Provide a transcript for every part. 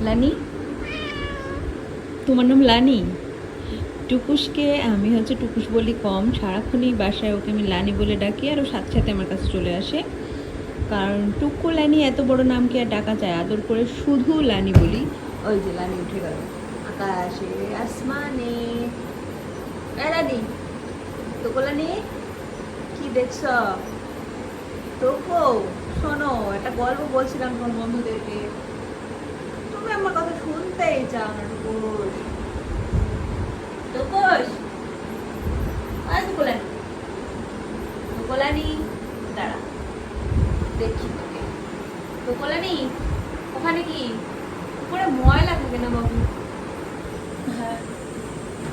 লানি? তোমার নাম লানি? টুকুসকে আমি হচ্ছে টুকুস বলি কম। সারাক্ষণই বাসায় ওকে আমি লানি বলে ডাকি আর ও সাথে সাথে আমার কাছে চলে আসে। কারণ টুকু লানি এত বড় নামকে আর ডাকা যায়, আদর করে শুধু লানি বলি। ওই যে লানি উঠে গেল। আকাশে আসমানে। লানি, টুকু লানি, কি দেখছ? টুকু, শোনো, একটা গল্প বলছিলাম তোমার বন্ধুদেরকে। আমার কথা শুনতেই চাও না টুকুলানি। দাঁড়া। দেখি তোকে। ওখানে কি? উপরে ময়লা থাকে না বাবু? হ্যাঁ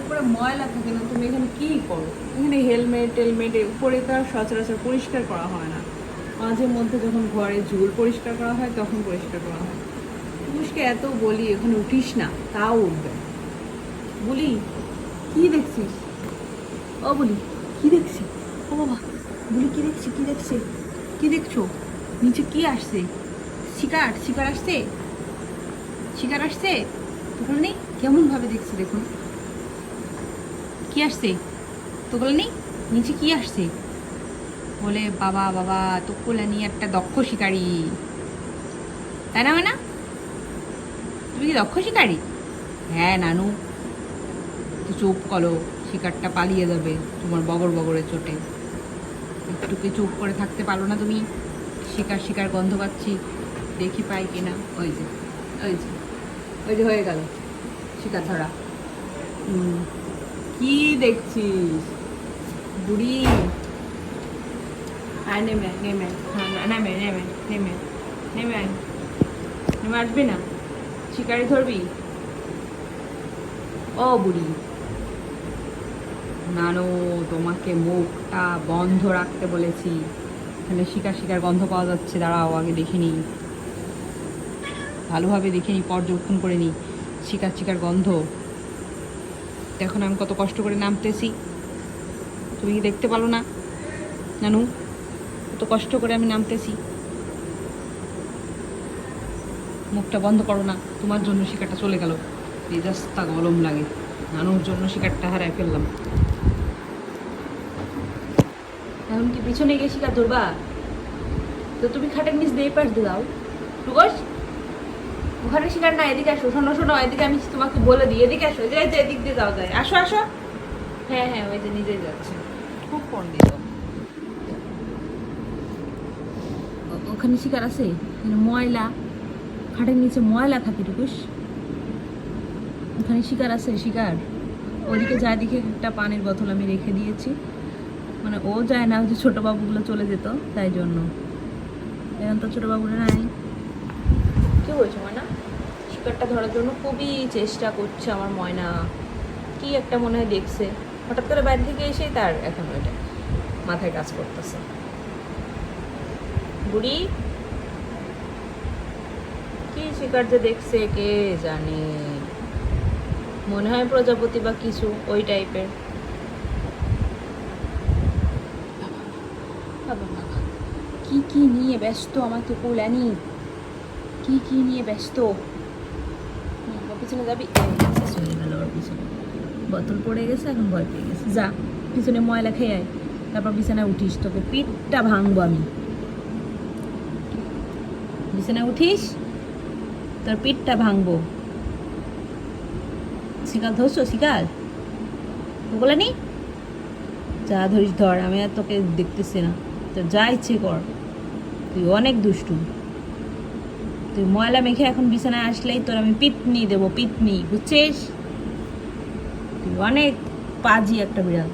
উপরে ময়লা থাকে না। তুমি এখানে কি করো? এখানে হেলমেট, টেলমেট উপরে তো আর সচরাচর পরিষ্কার করা হয় না। মাঝে মধ্যে যখন ঘরে ঝুল পরিষ্কার করা হয়, তখন পরিষ্কার করা হয়। পুরুষকে এত বলি, এখন উঠিস না, তাও উঠবে বলি, কি দেখছিস? ও বলি, কি দেখছি? ও বাবা, বলি, কি দেখছি, কি দেখছে? কি দেখছ? নিচে কি আসছে? শিকার শিকার আসছে? শিকার আসছে? তোগুলো নেই? কেমনভাবে দেখছি দেখুন। কি আসছে? তোগুলো নেই? নিচে কি আসছে? বলে, বাবা বাবা তো নিয়ে একটা দক্ষ শিকারী। তাই না না তুমি কি দক্ষ শিকারী? হ্যাঁ নানু। চুপ করো, শিকারটা পালিয়ে যাবে তোমার বগর বগরের চোটে। একটু কি চুপ করে থাকতে পারো না তুমি? শিকার শিকার গন্ধ পাচ্ছি। দেখি পাই কিনা। ওই যে ওই যে ওই যে হয়ে গেল, শিকার ধরা। কি দেখছিস? বুড়ি। আয়, নেমে নেমে। হ্যাঁ নেমে নেমে নেমে নেমে। নেমে আসবি না? শিকারি ধরবি? ও বুড়ি। নানো, তোমাকে মুখটা বন্ধ রাখতে বলেছি। এখানে শিকার শিকার গন্ধ পাওয়া যাচ্ছে, দাঁড়াও, আগে দেখিনি ভালোভাবে দেখিনি পর্যবেক্ষণ করে নি শিকার শিকার গন্ধ। এখন আমি কত কষ্ট করে নামতেছি। তুমি কি দেখতে পারো না? নানু, কত কষ্ট করে আমি নামতেছি। মুখটা বন্ধ করো না, তোমার জন্য শিকারটা চলে গেল। মেজাজটা গরম লাগে। নানুর জন্য শিকারটা হারায় ফেললাম। এখন কি পিছনে গিয়ে শিকার ধরবা? তো তুমি খাটের নিচ দিয়ে পাশ দাও। টুকস? ওখানে শিকার না, এদিকে আসো। শোনো শোনো, এদিকে আমি তোমাকে বলে দিই। এদিকে আসো, এই যে এদিক দিয়ে যাও যায়। আসো আসো। হ্যাঁ হ্যাঁ ওই যে নিজেই যাচ্ছে। খুব ফোন দিল। ওখানে শিকার আছে? ময়লা। খাটের নিচে ময়লা থাকে টুকুস ওখানে শিকার আছে, শিকার। ওদিকে যায় দিকে একটা পানির বোতল আমি রেখে দিয়েছি। মানে ও যায় না হচ্ছে ছোটো বাবুগুলো চলে যেত, তাই জন্য। এখন তো ছোটো বাবুরা নাই। কি বলছো ময়না? শিকারটা ধরার জন্য খুবই চেষ্টা করছে আমার ময়না। কি একটা মনে হয় দেখছে। হঠাৎ করে বাইরে থেকে এসেই তার এখন ওইটা মাথায় কাজ করতেছে। বুড়ি? শিকার যে দেখছে কে জানে। মনে হয় প্রজাপতি বা কিছু ওই টাইপের। কি কি নিয়ে ব্যস্ত আমার তো কুলানি কি কি নিয়ে ব্যস্ত? পিছনে যাবি? শেষ গেল ওর পিছনে। বোতল পড়ে গেছে এখন ভয় পেয়ে গেছে। যা পিছনে ময়লা খেয়ে আয়। তারপর বিছানায় উঠিস তোকে পিঠটা ভাঙবো আমি। বিছানায় উঠিস? তোর পিঠটা ভাঙবো। শিকার ধরছো শিকার ওগুলো নি? যা ধরিস ধর, আমি আর তোকে দেখতেছি না। তো যা ইচ্ছে কর। তুই অনেক দুষ্টু। তুই ময়লা মেখে এখন বিছানায় আসলেই তোর আমি পিতনি দেবো পিতনি বুঝছিস? তুই অনেক পাজি একটা বিড়াল।